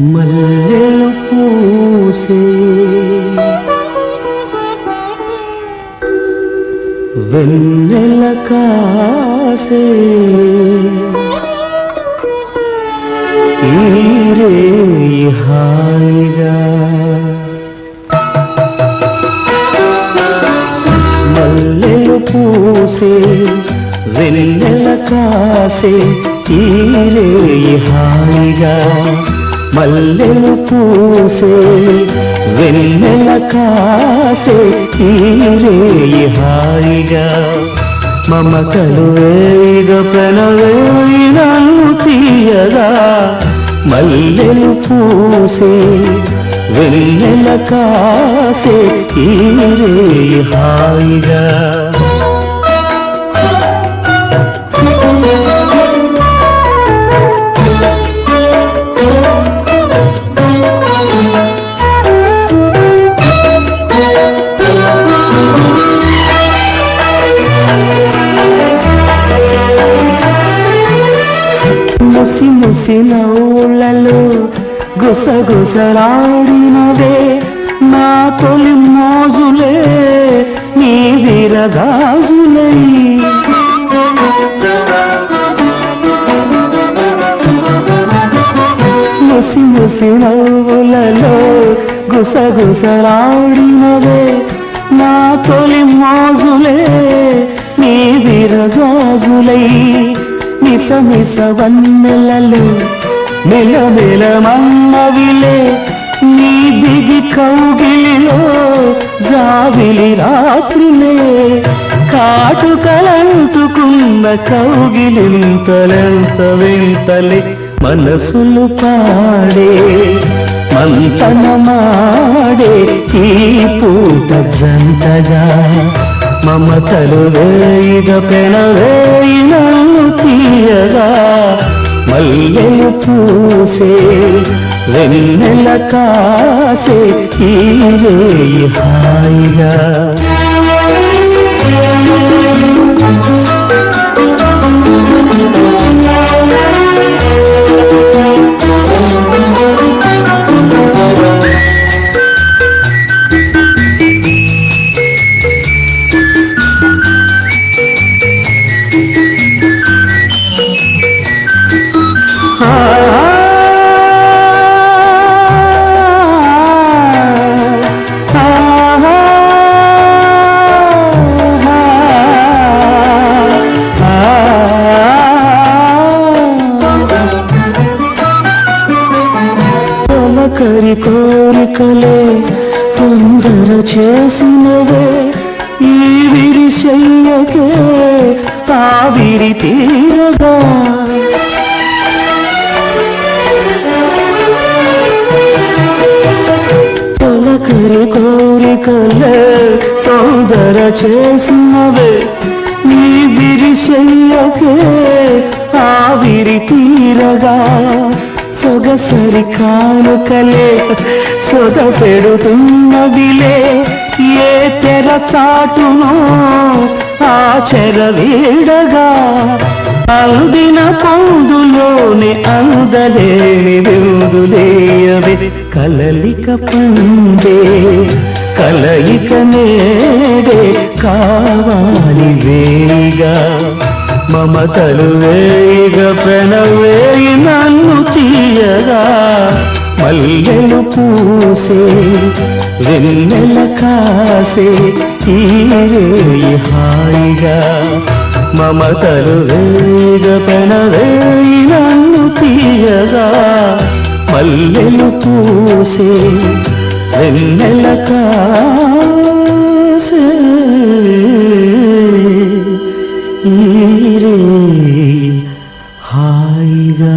మల్లెలు పూసే. వెన్నెల కాసే. ఈరే హాయిగా. మల్లెలు పూసే వెన్నెల కాసే ఈరే హాయిగా. మల్లెలు పూసే వెన్నెల కాసే తీరే హాయిగా. మమతలు వేగ పెనవేయినను తీయగా. మల్లెలు పూసే వెన్నెల కాసే తీరే హాయిగా. ముసి ఊళ్ళలో గుసగుసలాడినవే నా తొలి మోజులే నీ విరగాజులై. ముసి ముసి నవ్వులలో గుసగుసలాడినవే నా తొలి మోజులే నీ విరజాజులై మిస మిస వన్నెలలు మెల మన్నవిలే నీ బిగి కౌగిలిలో జావిలి రాత్రులే. కాటుకలంటుకున్న కౌగిలింతలెంత వింతలే మనసులు పాడే మంతనమాడే ఈ పూట జంటగా. మమతలు వేయిగ పెనవేయి నన్ను మల్లెలు పూసే వెన్నెల కాసే ఈ హాయిగా. చేసినవే ఈ విరిశయ్యకే ఆవిరి తీరగా. తొలకరి కోరికలే తొందర చేసినవే నీ విరిశయ్యకే ఆవిరి తీరగా. సొగసరి కానుకలే సొగ పెడుతున్నదిలే. ఏ తెర చాటును ఆచర వీడగా అందిన పౌదులోని అందలేని విందులేయవే కలలిక పండే కలయిక నేడే కావాలి వేయిగా. మమతలు వేయిగా పెనవేయి కదా మల్లెలు పూసే వెన్నెల కాసే ఈ హాయిగా. మమతలు వేగ పెనవేయి నన్ను తీయగా. మల్లెలు పూసే వెన్నెల కాసే హాయిగా.